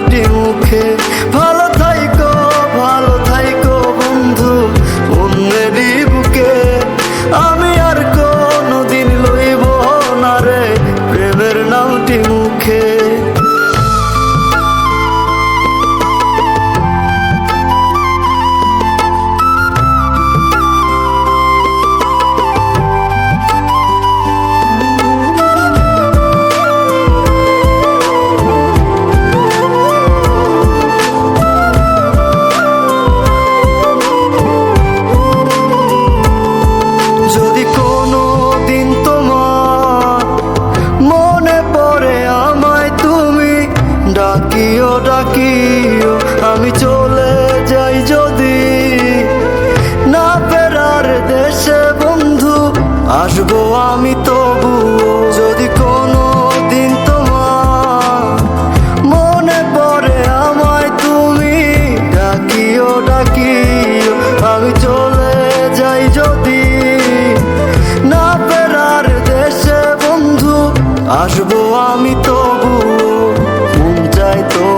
প্রেমের নামটি ডাকিও, আমি চলে যাই যদি। না ফেরার দেশে বন্ধু, আসব আমি তবু যদি কোনো দিন তোমার মনে পড়ে আমায়, তুমি ডাকিও ডাকিও, আমি চলে যাই যদি। না ফেরার দেশে বন্ধু, আসব আমি চাই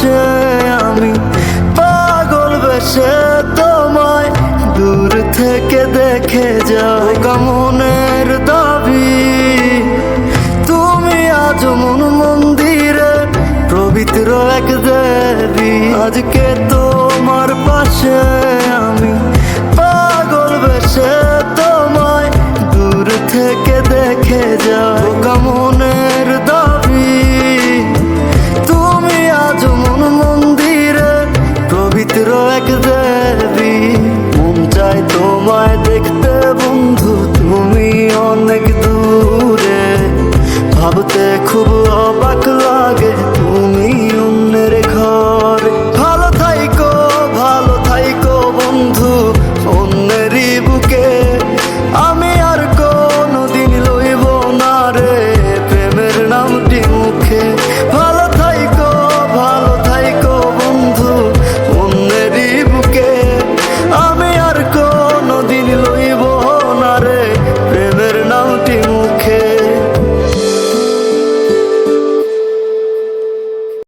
পাশে আমি, পাগল বেশে তোমায়। দূর থেকে দেখে যাও কামনের দাবি। তুমি আজ মন মন্দিরে, পবিত্র এক দেবী। আজকে তোমার পাশে আমি, পাগল বেশে তোমায়। দূর থেকে দেখে যাও কামন একর এক দেবী। মন চাই তোমায় দেখতে বন্ধু তুমি অনেক দূরে। ভাবতে খুব অবাক